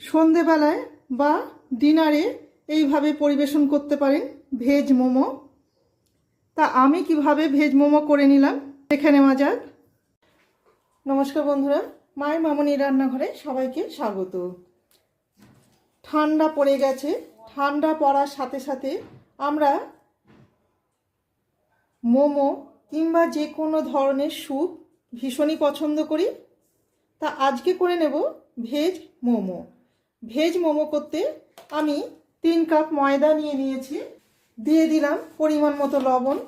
সন্ধেবেলায় বা ডিনারে এইভাবে পরিবেশন করতে পারেন ভেজ মোমো। তা আমি কীভাবে ভেজ মোমো করে নিলাম? দেখে নেওয়া যাক। নমস্কার বন্ধুরা মায়ের মামনি রান্নাঘরে সবাইকে স্বাগত। ঠান্ডা পড়ে গেছে। ঠান্ডা পড়ার সাথে সাথে আমরা মোমো কিংবা যে কোনো ধরনের স্যুপ ভীষণই পছন্দ করি। তা আজকে করে নেব ভেজ মোমো। ভেজ মোমো করতে আমি তিন কাপ ময়দা নিয়ে নিয়েছি। দিয়ে দিলাম পরিমাণ মতো লবণ।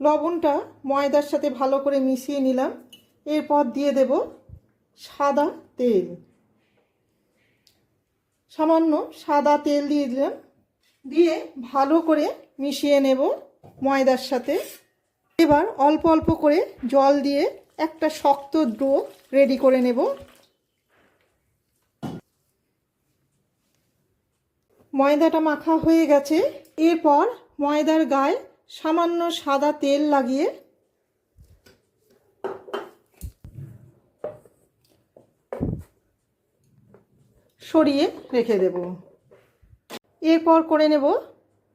লবণটা ময়দার সাথে ভালো করে মিশিয়ে নিলাম। এরপর দিয়ে দেব সাদা তেল। সামান্য সাদা তেল দিয়ে দিলাম। দিয়ে ভালো করে মিশিয়ে নেব ময়দার সাথে। এবার অল্প অল্প করে জল দিয়ে একটা শক্ত ডো রেডি করে নেব। ময়দাটা মাখা হয়ে গেছে। এরপর ময়দার গায়ে সামান্য সাদা তেল লাগিয়ে সরিয়ে রেখে দেব। এরপর করে নেব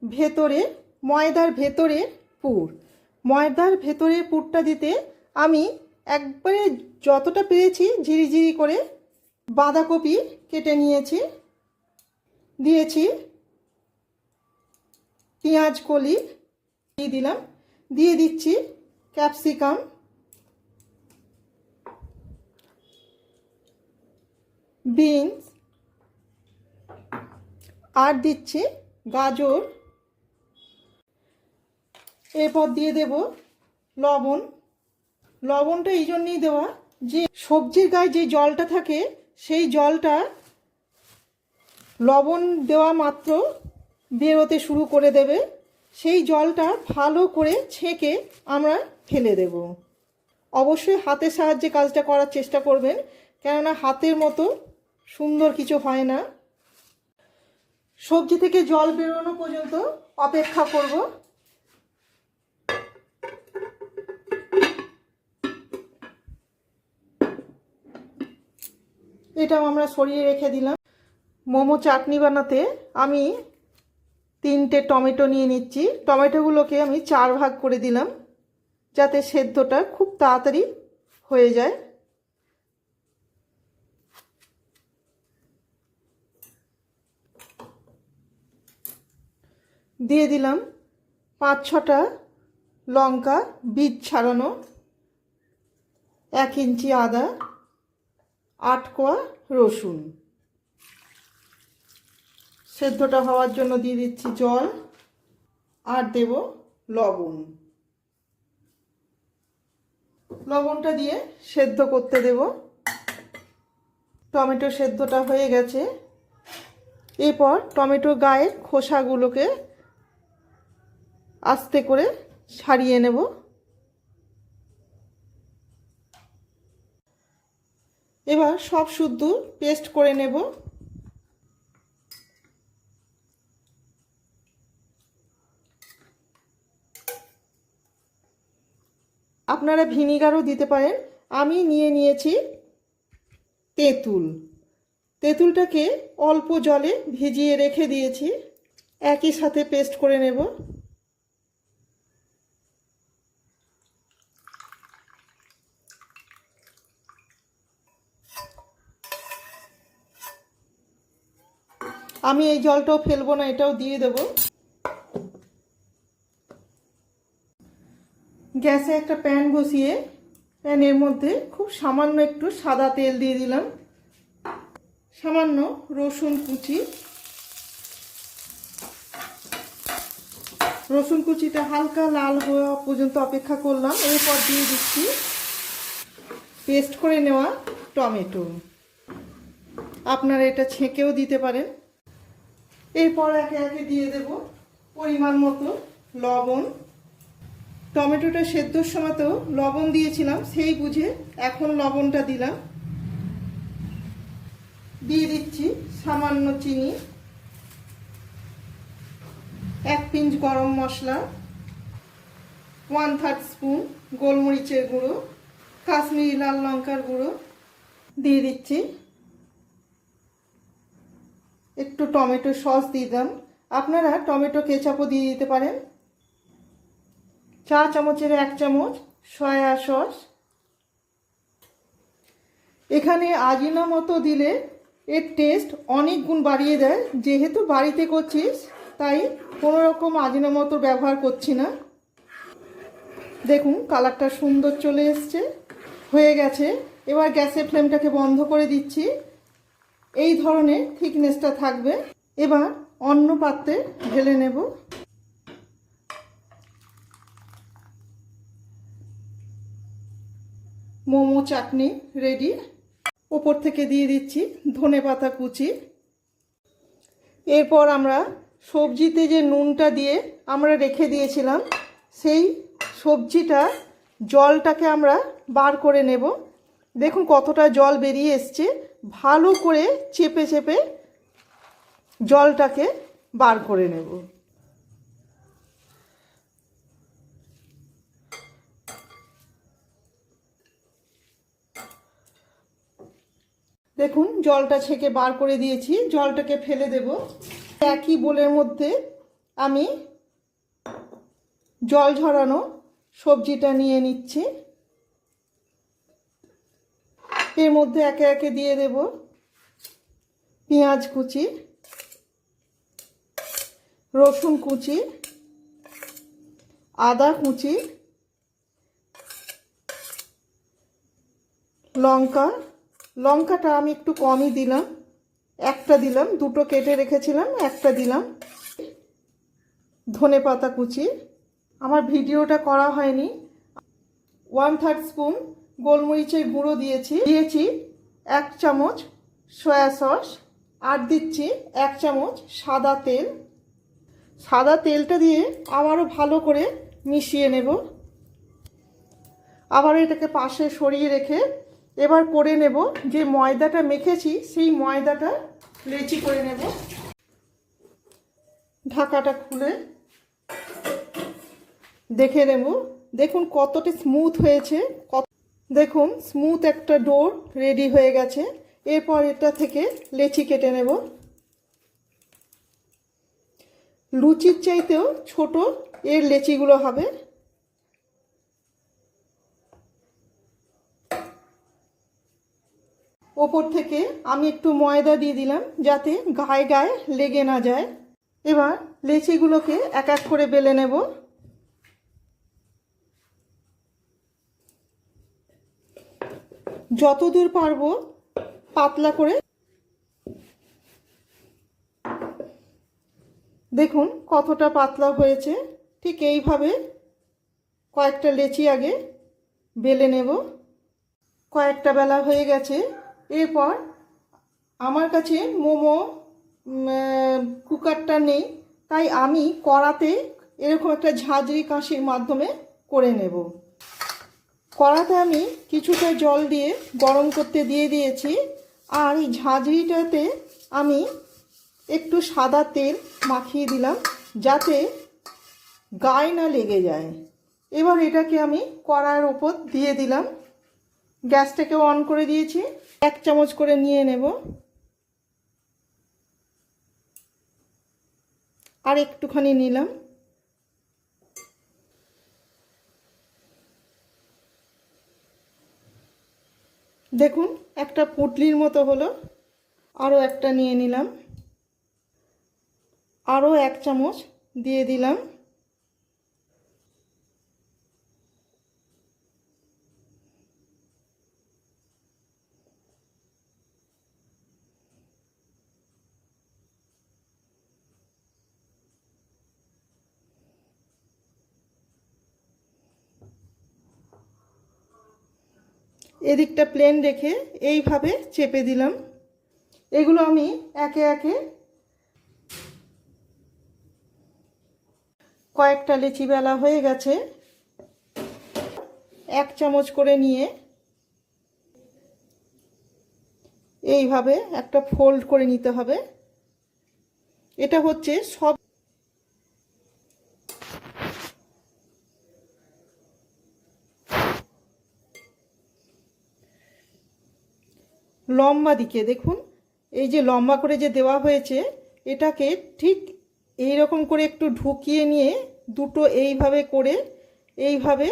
ভেতরে, ময়দার ভেতরে পুর। ময়দার ভেতরে পুরটা দিতে আমি একবারে যতটা পেরেছি ঝিরিঝিরি করে বাঁধাকপি কেটে নিয়েছি। দিয়েছি। পেঁয়াজ, কলি দিয়ে দিলাম। দিয়ে দিচ্ছি ক্যাপসিকাম। বিনস। আর দিচ্ছি গাজর। এরপর দিয়ে দেব লবণ। লবণটা এই জন্যই দেওয়া যে সবজির গায়ে যে জলটা থাকে, সেই জলটা লবণ দেওয়া মাত্র বেরোতে শুরু করে দেবে। সেই জলটা ভালো করে ছেঁকে আমরা ফেলে দেব। অবশ্যই হাতের সাহায্যে কাজটা করার চেষ্টা করবেন, কেননা হাতের মতো সুন্দর কিছু হয় না। সবজি থেকে জল বেরোনো পর্যন্ত অপেক্ষা করব। এটাও আমরা সরিয়ে রেখে দিলাম। মোমো চাটনি বানাতে আমি তিনটে টমেটো নিয়ে নিচ্ছি। টমেটোগুলোকে আমি চার ভাগ করে দিলাম, যাতে সেদ্ধটা খুব তাড়াতাড়ি হয়ে যায়। দিয়ে দিলাম পাঁচ ছটা লঙ্কা, বীজ ছাড়ানো এক ইঞ্চি আদা, আট কোয়া রসুন। সেদ্ধটা হওয়ার জন্য দিয়ে দিচ্ছি জল আর দেব লবণ। লবণটা দিয়ে সেদ্ধ করতে দেব। টমেটো সেদ্ধটা হয়ে গেছে। এরপর টমেটো গায়ের খোসাগুলোকে আস্তে করে ছাড়িয়ে নেব। এবার সব শুদ্ধ পেস্ট করে নেব। আপনারা ভিনিগারও দিতে পারেন। আমি নিয়ে নিয়েছি তেঁতুল। তেঁতুলটাকে অল্প জলে ভিজিয়ে রেখে দিয়েছি। একই সাথে পেস্ট করে নেব। আমি এই জলটাও ফেলব না, এটাও দিয়ে দেব। গ্যাসে একটা প্যান বসিয়ে প্যানের মধ্যে খুব সামান্য একটু সাদা তেল দিয়ে দিলাম। সামান্য রসুন কুচি। রসুন কুচিটা হালকা লাল হওয়া পর্যন্ত অপেক্ষা করলাম। এরপর দিয়ে দিচ্ছি পেস্ট করে নেওয়া টমেটো। আপনারা এটা ছেঁকেও দিতে পারেন। এরপর একে একে দিয়ে দেব পরিমাণ মতো লবণ। টমেটোটা সেদ্ধর সময় তো লবণ দিয়েছিলাম, সেই বুঝে এখন লবণটা দিলাম। দিয়ে দিচ্ছি সামান্য চিনি, এক পিঞ্চ গরম মশলা ওয়ান থার্ড স্পুন গোলমরিচের গুঁড়ো, কাশ্মীরি লাল লঙ্কার গুঁড়ো। দিয়ে দিচ্ছি একটু টমেটো সস দিয়ে দিলাম। আপনারা টমেটো কেচাপও দিয়ে দিতে পারেন। চা চামচের এক চামচ সয়া সস। এখানে আজিনা মতো দিলে এর টেস্ট অনেক গুণ বাড়িয়ে দেয়। যেহেতু বাড়িতে করছিস, তাই কোনো রকম আজিনা মতো ব্যবহার করছি না। দেখুন, কালারটা সুন্দর চলে এসছে, হয়ে গেছে। এবার গ্যাসের ফ্লেমটাকে বন্ধ করে দিচ্ছি। এই ধরনের থিকনেসটা থাকবে। এবার অন্য পাত্রে ঢেলে নেব। মোমো চাটনি রেডি। ওপর থেকে দিয়ে দিচ্ছি ধনে পাতা কুচি। এরপর আমরা সবজিতে যে নুনটা দিয়ে আমরা রেখে দিয়েছিলাম, সেই সবজিটা জলটাকে আমরা বার করে নেব। দেখুন কতটা জল বেরিয়ে এসছে। ভালো করে চেপে চেপে জলটাকে বার করে নেব। দেখুন, জলটা ছেঁকে বার করে দিয়েছি, জলটাকে ফেলে দেব। একই বোলের মধ্যে আমি জল ঝরানো সবজিটা নিয়ে নিচ্ছি। এর মধ্যে একে একে দিয়ে দেব পেঁয়াজ কুচি, রসুন কুচি, আদা কুচি, লঙ্কা লঙ্কাটা আমি একটু কমই দিলাম। একটা দিলাম, দুটো কেটে রেখেছিলাম, একটা দিলাম। ধনে পাতা কুচি। আমার ভিডিওটা করা হয়নি। ওয়ান থার্ড স্পুন গোলমরিচের গুঁড়ো দিয়েছি। দিয়েছি এক চামচ সয়া সস আর দিচ্ছি এক চামচ সাদা তেল। সাদা তেলটা দিয়ে আবারও ভালো করে মিশিয়ে নেব। আবার এটাকে পাশে সরিয়ে রেখে এবার করে নেব যে ময়দাটা মেখেছি, সেই ময়দাটা লেচি করে নেব। ঢাকাটা খুলে দেখে নেব। দেখুন কতটা স্মুথ হয়েছে, কত দেখুন স্মুথ একটা ডোর রেডি হয়ে গেছে। এরপর এটা থেকে লেচি কেটে নেব। লুচির চাইতেও ছোট এর লেচিগুলো হবে। ওপর থেকে আমি একটু ময়দা দিয়ে দিলাম যাতে গায়ে গায়ে লেগে না যায়। এবার লেচিগুলোকে এক এক করে বেলে নেব। যতদূর পারব পাতলা করে দেখুন কতটা পাতলা হয়েছে। ঠিক এইভাবে কয়েকটা লেচি আগে বেলে নেব। কয়েকটা বেলা হয়ে গেছে। এরপর আমার কাছে মোমো কুকারটা নেই, তাই আমি কড়াতে এরকম একটা ঝাঁঝরি কাঁশির মাধ্যমে করে নেব। কড়াতে আমি কিছুটা জল দিয়ে গরম করতে দিয়ে দিয়েছি, আর এই ঝাঁঝরিটাতে আমি একটু সাদা তেল মাখিয়ে দিলাম যাতে গায়ে না লেগে যায়। এবার এটাকে আমি কড়ার ওপর দিয়ে দিলাম। গ্যাসটাকে অন করে দিয়েছি। এক চামচ করে নিয়ে নেব। আর একটুখানি নিলাম। দেখুন, একটা পুটলির মতো হলো। আরও একটা নিয়ে নিলাম। আরও এক চামচ দিয়ে দিলাম। এদিকটা প্লেন রেখে এইভাবে চেপে দিলাম। এগুলো আমি একে একে কয়েকটা লেচি বেলা হয়ে গেছে। এক চামচ করে নিয়ে এইভাবে একটা ফোল্ড করে নিতে হবে। এটা হচ্ছে সব লম্বা দিকে, দেখুন। এই যে লম্বা করে যে দেওয়া হয়েছে, এটাকে ঠিক এই রকম করে একটু ঢুকিয়ে নিয়ে দুটো এইভাবে করে এইভাবে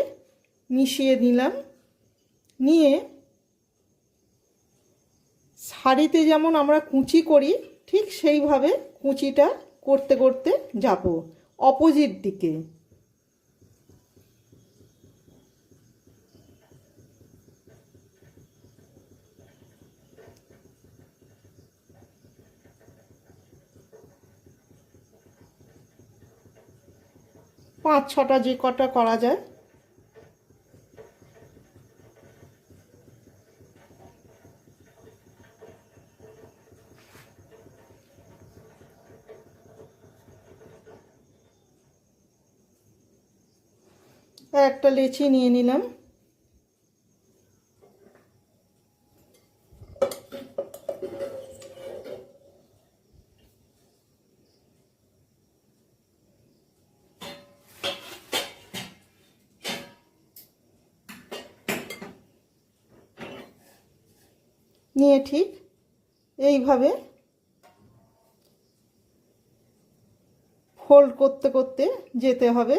মিশিয়ে দিলাম নিয়ে শাড়িতে যেমন আমরা কুচি করি, ঠিক সেইভাবে কুচিটা করতে করতে যাব, অপোজিট দিকে। পাঁচ ছটা যে কটা করা যায়। একটা লেচি নিয়ে নিলাম। নিয়ে ঠিক এইভাবে ফোল্ড করতে করতে যেতে হবে।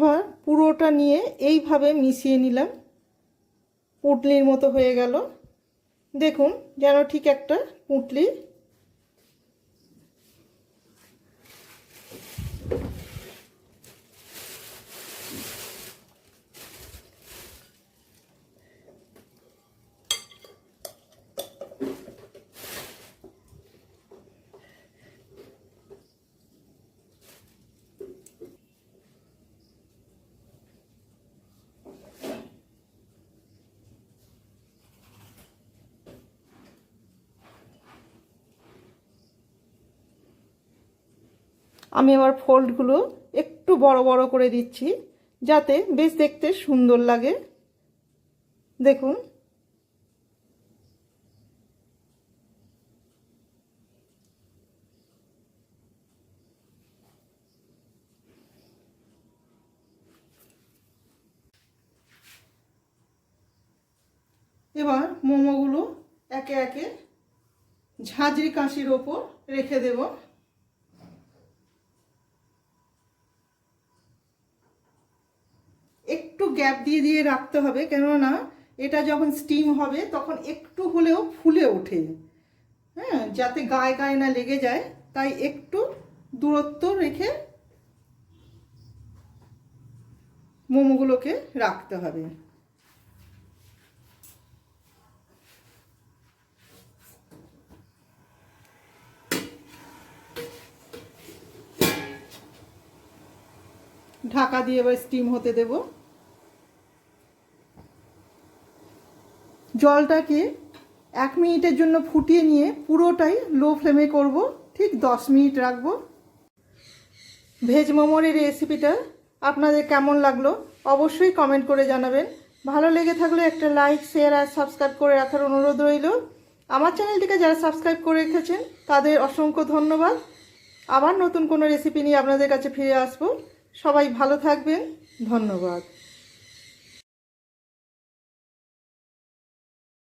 এবার পুরোটা নিয়ে এইভাবে মিশিয়ে নিলাম। পুটলির মতো হয়ে গেল। দেখুন যেন ঠিক একটা পুটলি আমি এবার ফোল্ডগুলো একটু বড় বড় করে দিচ্ছি, যাতে বেশ দেখতে সুন্দর লাগে। দেখুন। এবার মোমোগুলো একে একে ঝাঁঝরি কাঁচির ওপর রেখে দেবো। একটু গ্যাপ দিয়ে দিয়ে রাখতে হবে, কেননা এটা যখন স্টিম হবে তখন একটু হলেও ফুলে ওঠে। হ্যাঁ যাতে গায়ে গায়ে না লেগে যায়, তাই একটু দূরত্ব রেখে মোমোগুলোকে রাখতে হবে। ঢাকা দিয়ে এবার স্টিম হতে দেব। জলটাকে এক মিনিটের জন্য ফুটিয়ে নিয়ে পুরোটাই লো ফ্লেমে করব। ঠিক দশ মিনিট রাখব। ভেজ মোমোর এই রেসিপিটা আপনাদের কেমন লাগল অবশ্যই কমেন্ট করে জানাবেন। ভালো লেগে থাকলে একটা লাইক শেয়ার আর সাবস্ক্রাইব করে রাখার অনুরোধ রইল। আমার চ্যানেলটিকে যারা সাবস্ক্রাইব করে রেখেছেন, তাদের অসংখ্য ধন্যবাদ। আবার নতুন কোনো রেসিপি নিয়ে আপনাদের কাছে ফিরে আসব। সবাই ভালো থাকবেন। ধন্যবাদ।